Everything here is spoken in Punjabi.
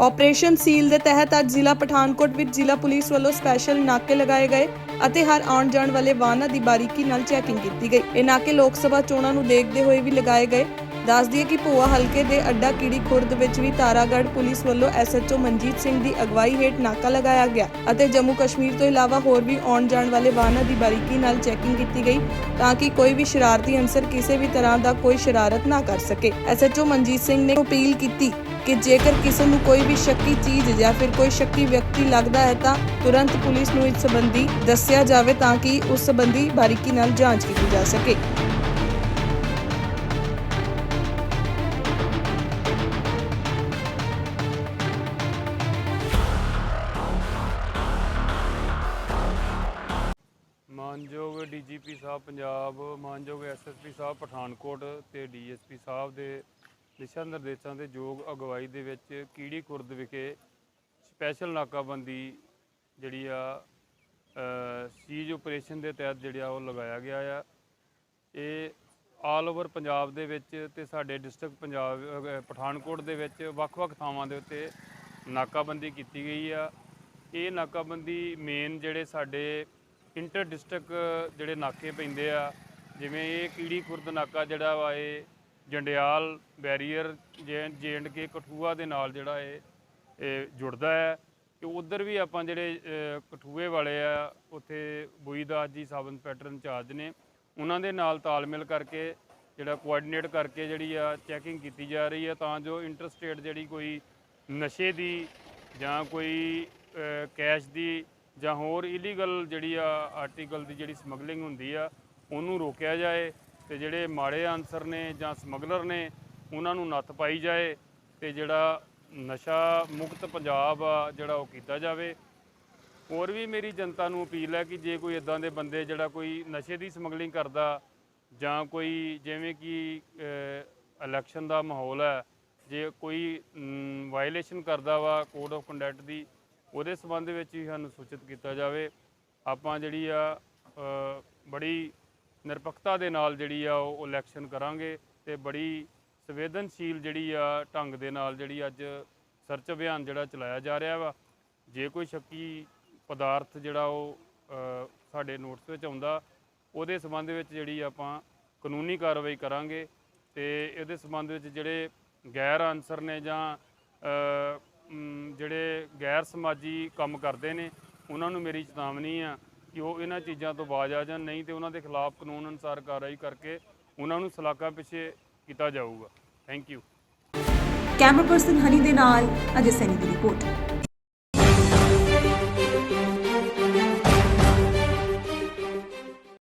ਆਪਰੇਸ਼ਨ ਸੀਲ ਦੇ ਤਹਿਤ ਅੱਜ ਜ਼ਿਲ੍ਹਾ ਪਠਾਨਕੋਟ ਵਿੱਚ ਜ਼ਿਲ੍ਹਾ ਪੁਲਿਸ ਵੱਲੋਂ ਸਪੈਸ਼ਲ ਨਾਕੇ ਲਗਾਏ ਗਏ ਅਤੇ ਹਰ ਆਉਣ ਜਾਣ ਵਾਲੇ ਵਾਹਨਾਂ ਦੀ ਬਾਰੀਕੀ ਨਾਲ ਚੈਕਿੰਗ ਕੀਤੀ ਗਈ। ਇਹ ਨਾਕੇ ਲੋਕ ਸਭਾ ਚੋਣਾਂ ਨੂੰ ਦੇਖਦੇ ਹੋਏ ਵੀ ਲਗਾਏ ਗਏ ਦੱਸ ਦਈਏ ਕਿ ਭੂਆ ਹਲਕੇ ਦੇ ਅੱਡਾ ਕੀੜੀ ਖੁਰਦ ਵਿੱਚ ਵੀ ਤਾਰਾਗੜ੍ਹ ਪੁਲਿਸ ਵੱਲੋਂ ਐਸਐਚਓ ਮਨਜੀਤ ਸਿੰਘ ਦੀ ਅਗਵਾਈ ਹੇਠ ਨਾਕਾ ਲਗਾਇਆ ਗਿਆ ਅਤੇ ਜੰਮੂ ਕਸ਼ਮੀਰ ਤੋਂ ਇਲਾਵਾ ਹੋਰ ਵੀ ਆਉਣ ਜਾਣ ਵਾਲੇ ਵਾਹਨਾਂ ਦੀ ਬਾਰੀਕੀ ਨਾਲ ਚੈਕਿੰਗ ਕੀਤੀ ਗਈ ਤਾਂ ਕਿ ਕੋਈ ਵੀ ਸ਼ਰਾਰਤੀ ਅਨਸਰ ਕਿਸੇ ਵੀ ਤਰ੍ਹਾਂ ਦਾ ਕੋਈ ਸ਼ਰਾਰਤ ਨਾ ਕਰ ਸਕੇ। ਐਸਐਚਓ ਮਨਜੀਤ ਸਿੰਘ ਨੇ ਅਪੀਲ ਕੀਤੀ ਕਿ ਜੇਕਰ ਕਿਸੇ ਨੂੰ ਕੋਈ ਵੀ ਸ਼ੱਕੀ ਚੀਜ਼ ਜਾਂ ਫਿਰ ਕੋਈ ਸ਼ੱਕੀ ਵਿਅਕਤੀ ਲੱਗਦਾ ਹੈ ਤਾਂ ਤੁਰੰਤ ਪੁਲਿਸ ਨੂੰ ਇਸ ਸੰਬੰਧੀ ਦੱਸਿਆ ਜਾਵੇ ਤਾਂ ਕਿ ਉਸ ਸੰਬੰਧੀ ਬਾਰੀਕੀ ਨਾਲ ਜਾਂਚ ਕੀਤੀ ਜਾ ਸਕੇ। ਮਾਨਯੋਗ ਡੀਜੀਪੀ ਸਾਹਿਬ ਪੰਜਾਬ, ਮਾਨਯੋਗ ਐਸਐਸਪੀ ਸਾਹਿਬ ਪਠਾਨਕੋਟ ਤੇ ਡੀਐਸਪੀ ਸਾਹਿਬ ਦੇ ਦਿਸ਼ਾ ਨਿਰਦੇਸ਼ਾਂ ਦੇ ਯੋਗ ਅਗਵਾਈ ਦੇ ਵਿੱਚ ਕੀੜੀ ਖੁਰਦ ਵਿਖੇ ਸਪੈਸ਼ਲ ਨਾਕਾਬੰਦੀ ਜਿਹੜੀ ਆ ਸੀਜ ਆਪਰੇਸ਼ਨ ਦੇ ਤਹਿਤ ਜਿਹੜਾ ਉਹ ਲਗਾਇਆ ਗਿਆ ਆ। ਇਹ ਆਲ ਓਵਰ ਪੰਜਾਬ ਦੇ ਵਿੱਚ ਤੇ ਸਾਡੇ ਡਿਸਟ੍ਰਿਕਟ ਪੰਜਾਬ ਪਠਾਨਕੋਟ ਦੇ ਵਿੱਚ ਵੱਖ-ਵੱਖ ਥਾਵਾਂ ਦੇ ਉੱਤੇ ਨਾਕਾਬੰਦੀ ਕੀਤੀ ਗਈ ਆ। ਇਹ ਨਾਕਾਬੰਦੀ ਮੇਨ ਜਿਹੜੇ ਸਾਡੇ ਇੰਟਰ ਡਿਸਟ੍ਰਿਕਟ ਜਿਹੜੇ ਨਾਕੇ ਪੈਂਦੇ ਆ, ਜਿਵੇਂ ਇਹ ਕੀੜੀ ਖੁਰਦ ਨਾਕਾ ਜਿਹੜਾ ਵਾ ਇਹ ਜੰਡਿਆਲ ਬੈਰੀਅਰ ਜੈਂਡ ਕੇ ਕਠੂਆ ਦੇ ਨਾਲ ਜਿਹੜਾ ਇਹ ਇਹ ਜੁੜਦਾ ਹੈ। ਕਿ ਉਧਰ ਵੀ ਆਪਾਂ ਜਿਹੜੇ ਕਠੂਏ ਵਾਲੇ ਆ, ਉੱਥੇ ਬੁਈਦਾਸ ਜੀ ਸਬ ਇੰਸਪੈਕਟਰ ਇੰਚਾਰਜ ਨੇ, ਉਹਨਾਂ ਦੇ ਨਾਲ ਤਾਲਮੇਲ ਕਰਕੇ ਜਿਹੜਾ ਕੋਆਰਡੀਨੇਟ ਕਰਕੇ ਜਿਹੜੀ ਆ ਚੈਕਿੰਗ ਕੀਤੀ ਜਾ ਰਹੀ ਹੈ ਤਾਂ ਜੋ ਇੰਟਰਸਟੇਟ ਜਿਹੜੀ ਕੋਈ ਨਸ਼ੇ ਦੀ ਜਾਂ ਕੋਈ ਕੈਸ਼ ਦੀ ਜਾਂ ਹੋਰ ਇਲੀਗਲ ਜਿਹੜੀ ਆ ਆਰਟੀਕਲ ਦੀ ਜਿਹੜੀ ਸਮਗਲਿੰਗ ਹੁੰਦੀ ਆ, ਉਹਨੂੰ ਰੋਕਿਆ ਜਾਏ ਤੇ ਜਿਹੜੇ ਮਾੜੇ ਅਨਸਰ ਨੇ ਜਾਂ ਸਮਗਲਰ ਨੇ, ਉਹਨਾਂ ਨੂੰ ਨੱਥ ਪਾਈ ਜਾਏ ਤੇ ਜਿਹੜਾ ਨਸ਼ਾ ਮੁਕਤ ਪੰਜਾਬ ਆ ਜਿਹੜਾ ਉਹ ਕੀਤਾ ਜਾਵੇ। ਹੋਰ ਵੀ ਮੇਰੀ ਜਨਤਾ ਨੂੰ ਅਪੀਲ ਹੈ ਕਿ ਜੇ ਕੋਈ ਇਦਾਂ ਦੇ ਬੰਦੇ ਜਿਹੜਾ ਕੋਈ ਨਸ਼ੇ ਦੀ ਸਮਗਲਿੰਗ ਕਰਦਾ, ਜਾਂ ਕੋਈ ਜਿਵੇਂ ਕਿ ਇਲੈਕਸ਼ਨ ਦਾ ਮਾਹੌਲ ਹੈ, ਜੇ ਕੋਈ ਵਾਇਲੇਸ਼ਨ ਕਰਦਾ ਵਾ ਕੋਡ ਆਫ ਕੰਡਕਟ ਦੀ ਉਹਦੇ ਸੰਬੰਧ ਵਿੱਚ ਹੀ ਸਾਨੂੰ ਸੂਚਿਤ ਕੀਤਾ ਜਾਵੇ। ਆਪਾਂ ਜਿਹੜੀ ਆ ਬੜੀ ਨਿਰਪੱਖਤਾ ਦੇ ਨਾਲ ਜਿਹੜੀ ਆ ਉਹ ਇਲੈਕਸ਼ਨ ਕਰਾਂਗੇ ਤੇ ਬੜੀ ਸੰਵੇਦਨਸ਼ੀਲ ਜਿਹੜੀ ਆ ਢੰਗ ਦੇ ਨਾਲ ਜਿਹੜੀ ਅੱਜ ਸਰਚ ਅਭਿਆਨ ਜਿਹੜਾ ਚਲਾਇਆ ਜਾ ਰਿਹਾ ਵਾ, ਜੇ ਕੋਈ ਸ਼ੱਕੀ ਪਦਾਰਥ ਜਿਹੜਾ ਉਹ ਸਾਡੇ ਨੋਟਿਸ ਵਿੱਚ ਆਉਂਦਾ, ਉਹਦੇ ਸੰਬੰਧ ਵਿੱਚ ਜਿਹੜੀ ਆਪਾਂ ਕਾਨੂੰਨੀ ਕਾਰਵਾਈ ਕਰਾਂਗੇ ਤੇ ਇਹਦੇ ਸੰਬੰਧ ਵਿੱਚ ਜਿਹੜੇ ਗੈਰ ਆਨਸਰ ਨੇ ਜਾਂ ਜਿਹੜੇ ਗੈਰ ਸਮਾਜੀ ਕੰਮ ਕਰਦੇ ਨੇ, ਉਹਨਾਂ ਨੂੰ ਮੇਰੀ ਚੇਤਾਵਨੀ ਆ ਕਿ ਉਹ ਇਹਨਾਂ ਚੀਜ਼ਾਂ ਤੋਂ ਬਾਜ਼ ਆ ਜਾਣ, ਨਹੀਂ ਤੇ ਉਹਨਾਂ ਦੇ ਖਿਲਾਫ ਕਾਨੂੰਨ ਅਨੁਸਾਰ ਕਾਰਵਾਈ ਕਰਕੇ ਉਹਨਾਂ ਨੂੰ ਸਲਾਖਾਂ ਪਿੱਛੇ ਕੀਤਾ ਜਾਊਗਾ। Thank you camera person Honey ਦੇ ਨਾਲ, ਅਜੇ ਸੈਨੀ ਦੀ ਰਿਪੋਰਟ